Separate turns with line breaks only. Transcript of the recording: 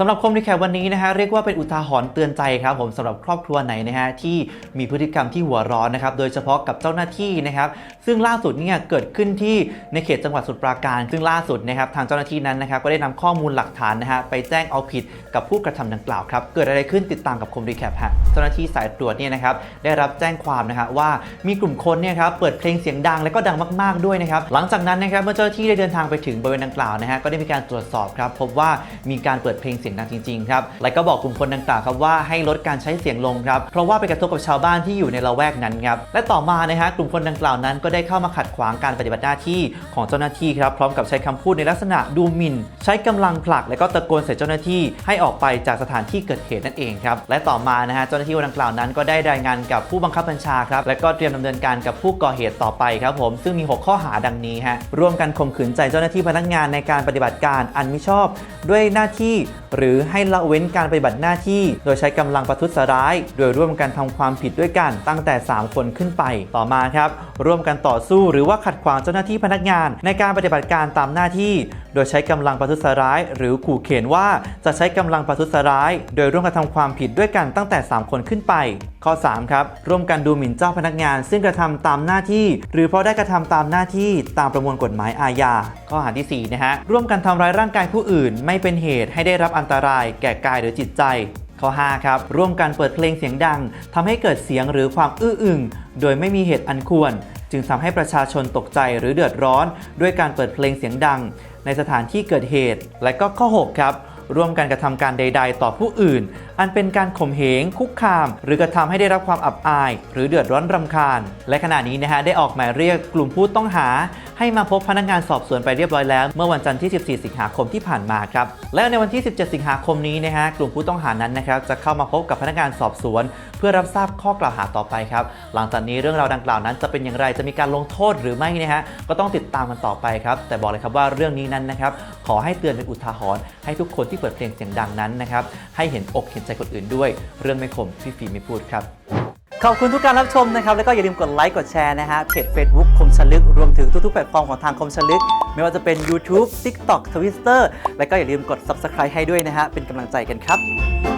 สำหรับคมรีแคปวันนี้นะฮะเรียกว่าเป็นอุทาหรณ์เตือนใจครับผมสำหรับครอบครัวไหนนะฮะที่มีพฤติกรรมที่หัวร้อนนะครับโดยเฉพาะกับเจ้าหน้าที่นะครับซึ่งล่าสุดเนี่ยเกิดขึ้นที่ในเขตจังหวัดสมุทรปราการ ซึ่งล่าสุดนะครับทางเจ้าหน้าที่นั้นนะครับก็ได้นำข้อมูลหลักฐานนะฮะไปแจ้งเอาผิดกับผู้กระทำดังกล่าวครับเกิดอะไรขึ้นติดตามกับคมรีแคปฮะเจ้าหน้าที่สายตรวจเนี่ยนะครับได้รับแจ้งความนะฮะว่ามีกลุ่มคนเนี่ยครับเปิดเพลงเสียงดังและก็ดังมาก ๆด้วยนะครับหลังจากนั้นนะครับเมื่อเจ้าหน้าที่ได้เดินทางไปถึงบริเวณดังกล่าวนะฮะก็ได้มีการตรวจสอบครับพบว่ามีการเปิดเพลงสียงดังจริงๆครับและก็บอกกลุ่มคนดังกล่าวครับว่าให้ลดการใช้เสียงลงครับเพราะว่าไปกระทบกับชาวบ้านที่อยู่ในละแวกนั้นครับและต่อมานะฮะกลุ่มคนดังกล่าวนั้นก็ได้เข้ามาขัดขวางการปฏิบัติหน้าที่ของเจ้าหน้าที่ครับพร้อมกับใช้คำพูดในลักษณะดูหมิ่น ใช้กำลังผลัก และก็ตะโกนใส่เจ้าหน้าที่ให้ออกไปจากสถานที่เกิดเหตุนั่นเองครับและต่อมานะฮะเจ้าหน้าที่คนดังกล่าวนั้น ก็ได้รายงานกับผู้บังคับบัญชาครับและก็เตรียมดำเนินการกับผู้ก่อเหตุต่อไปครับผมซึ่งมี 6 ข้อหาดังนี้ฮะร่วมกันข่มขืนใจเจ้าหน้าที่พนักงานในการปฏิบัติการอันมิชอบ ด้วยหน้าที่หรือให้ละเว้นการปฏิบัติหน้าที่ โดยใช้กำลังประทุษร้าย โดยร่วมกันทำความผิดด้วยกันตั้งแต่ 3 คนขึ้นไป ต่อมาครับ ร่วมกันต่อสู้หรือว่าขัดขวางเจ้าหน้าที่พนักงาน ในการปฏิบัติการตามหน้าที่ โดยใช้กำลังประทุษร้าย หรือขู่เข็นว่าจะใช้กำลังประทุษร้าย โดยร่วมกันทำความผิดด้วยกันตั้งแต่ 3 คนขึ้นไป ข้อ 3 ครับ ร่วมกันดูหมิ่นเจ้าพนักงาน ซึ่งกระทำตามหน้าที่ หรือเพราะได้กระทำตามหน้าที่ตามประมวลกฎหมายอาญา ข้อหาที่ 4 นะฮะ ร่วมกันทำร้ายร่างกายผู้อื่น ไม่เป็นเหตุให้ได้รับอันตราย แก่กายหรือจิตใจข้อ5ครับ ร่วมกันเปิดเพลงเสียงดังทำให้เกิดเสียงหรือความอื้ออึงโดยไม่มีเหตุอันควร จึงทำให้ประชาชนตกใจหรือเดือดร้อน ด้วยการเปิดเพลงเสียงดัง ในสถานที่เกิดเหตุ และก็ข้อ 6 ครับ ร่วมกันกระทำการใด ๆ ต่อผู้อื่น อันเป็นการข่มเหง คุกคาม หรือกระทำให้ได้รับความอับอาย หรือเดือดร้อนรำคาญ และขณะนี้นะฮะได้ออกหมายเรียกกลุ่มผู้ต้องหา ให้มาพบพนักงานสอบสวนไปเรียบร้อยแล้ว เมื่อวันจันทร์ที่ 14 สิงหาคมที่ผ่านมาครับและในวันที่ 17 สิงหาคมนี้นะฮะกลุ่มผู้ต้องหานั้นนะครับจะเข้ามาพบกับพนักงานสอบสวน เพื่อรับทราบข้อกล่าวหาต่อไปครับหลังจากนี้เรื่องราวดังกล่าวนั้นจะเป็นอย่างไรจะมีการลงโทษหรือไม่นะฮะก็ต้องติดตามกันต่อไปครับแต่บอกเลยครับว่าเรื่องนี้นั้นนะครับขอให้เตือนเป็นอุทาหรณ์ให้ทุกคนที่เปิดเพลงเสียงดังนั้นนะครับให้เห็นอกเห็นใจคนอื่นด้วย เรื่องไม่ขมพี่ฟีไม่พูดครับขอบคุณทุกการรับชมนะครับ แล้วก็อย่าลืมกดไลค์กดแชร์นะฮะเพจ Facebook คมชลึก รวมถึงทุกๆแพลตฟอร์มของทางคมชลึก ไม่ว่าจะเป็น YouTube TikTok Twitter แล้วก็อย่าลืมกด Subscribe ให้ด้วยนะฮะเป็นกำลังใจกันครับ